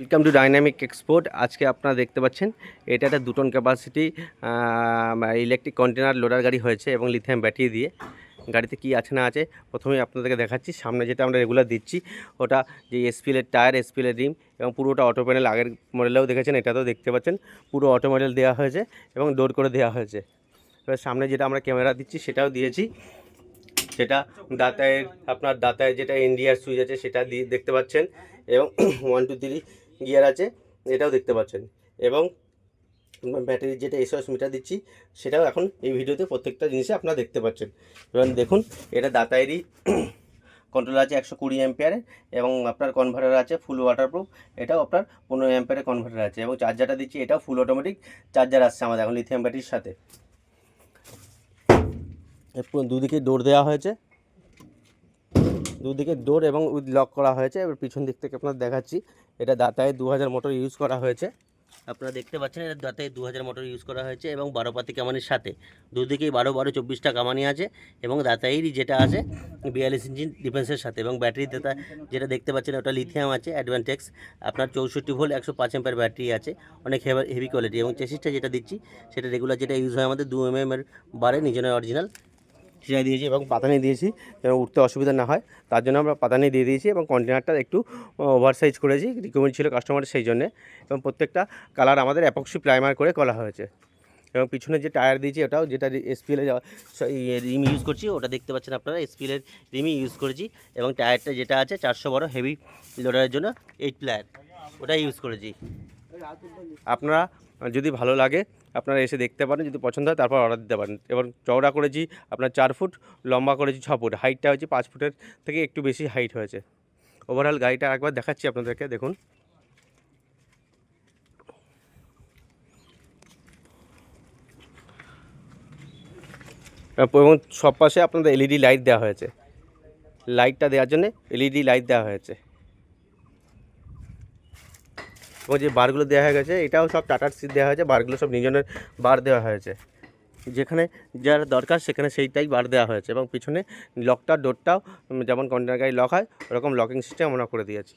Welcome to dynamic export আজকে আপনারা দেখতে পাচ্ছেন, এটা একটা দুটন ক্যাপাসিটি ইলেকট্রিক কন্টেনার লোডার গাড়ি হয়েছে এবং লিথিয়াম ব্যাটারি দিয়ে। গাড়িতে কি আছে না আছে, প্রথমেই আপনাদেরকে দেখাচ্ছি। সামনে যেটা আমরা রেগুলার দিচ্ছি, ওটা যে এসপিএলের টায়ার এসপিএলের রিম এবং পুরোটা অটো প্যানেল আগের মডেলেও দেখেছেন, এটাতেও দেখতে পাচ্ছেন। পুরো অটো মডেল দেওয়া হয়েছে এবং ডোর করে দেওয়া হয়েছে। এবার সামনে যেটা আমরা ক্যামেরা দিচ্ছি, সেটাও দিয়েছি। সেটা দাতায়ের আপনার দাতায়ের যেটা ইন্ডিয়ার সুইচ আছে, সেটা দিয়ে দেখতে পাচ্ছেন। এবং ওয়ান টু থ্রি গিয়ার আছে, এটাও দেখতে পাচ্ছেন। এবং ব্যাটারির যেটা এসওএস মিটার দিচ্ছি, সেটাও এখন এই ভিডিওতে প্রত্যেকটা জিনিসে আপনারা দেখতে পাচ্ছেন। এবার দেখুন, এটা দাতায়েরই কন্ট্রোল আছে একশো কুড়ি অ্যাম্পিয়ারে এবং আপনার কনভার্টার আছে ফুল ওয়াটারপ্রুফ এটাও আপনার পনেরো অ্যাম্পিয়ারের কনভার্টার আছে। এবং চার্জারটা দিচ্ছি, এটাও ফুল অটোমেটিক চার্জার আসছে আমাদের এখন লিথিয়াম ব্যাটারির সাথে। দুদিকে ডোর দেওয়া হয়েছে। দুদিকে ডোর এবং উইথ লক করা হয়েছে। এবার পিছন দিক থেকে আপনার দেখাচ্ছি। এটা দাতায় দু হাজার মোটর ইউজ করা হয়েছে। আপনারা দেখতে পাচ্ছেন, এটা দাতায় দু হাজার মোটর ইউজ করা হয়েছে এবং বারো পাতি কামানির সাথে। দুদিকেই বারো বারো চব্বিশটা কামানি আছে এবং দাতাইরই যেটা আছে, বিয়াল্লিশ ইঞ্চিন ডিফেন্সের সাথে এবং ব্যাটারি দাতা যেটা দেখতে পাচ্ছেন, ওটা লিথিয়াম আছে অ্যাডভান্টেক্স আপনার চৌষট্টি ভোল্ট একশো পাঁচ এম্পের ব্যাটারি আছে, অনেক হেভি কোয়ালিটি এবং চেসিসটা যেটা দিচ্ছি, সেটা রেগুলার যেটা ইউজ হয় আমাদের দু এম এর বারে নিজনের অরিজিনাল সেটাই দিয়েছি এবং পাতানি দিয়েছি যেন উঠতে অসুবিধা না হয়। তার জন্য আমরা পাতানি দিয়ে দিয়েছি এবং কন্টেনারটা একটু ওভার সাইজ করেছি রিকমেন্ড ছিল কাস্টমারের সেই জন্যে। এবং প্রত্যেকটা কালার আমাদের অ্যাপক্সি প্রাইমার করে করা হয়েছে। এবং পিছনে যে টায়ার দিয়েছি ওটাও যেটা এসপিএল রিম ইউজ করছি, ওটা দেখতে পাচ্ছেন আপনারা এসপিএলের রিমই ইউজ করেছি। এবং টায়ারটা যেটা আছে, চারশো বড় হেভি লোডারের জন্য এইট প্লেয়ার ওটাই ইউজ করেছি। আপনারা যদি ভালো লাগে, আপনারা এসে দেখতে পারেন, যদি পছন্দ হয় তারপর অর্ডার দিতে পারেন। এবার চওড়া করেছি আপনার চার ফুট, লম্বা করেছি ছ ফুট। হাইটটা হচ্ছে পাঁচ ফুটের থেকে একটু বেশি হাইট হয়েছে। ওভারঅল গাড়িটা একবার দেখাচ্ছি আপনাদেরকে, দেখুন। এবং সব পাশে আপনাদের এলইডি লাইট দেওয়া হয়েছে। লাইটটা দেওয়ার জন্য এলইডি লাইট দেওয়া হয়েছে। এবং যে বারগুলো দেওয়া হয়ে গেছে, এটাও সব টাটার সিট দেওয়া হয়েছে। বারগুলো সব নিজনের বার দেওয়া হয়েছে। যেখানে যার দরকার, সেখানে সেইটাই বার দেওয়া হয়েছে। এবং পিছনে লকটা ডোরটাও যেমন কন্টেনার গাড়ি লক হয়, ওরকম লকিং সিস্টেম আমরা করে দিয়েছি।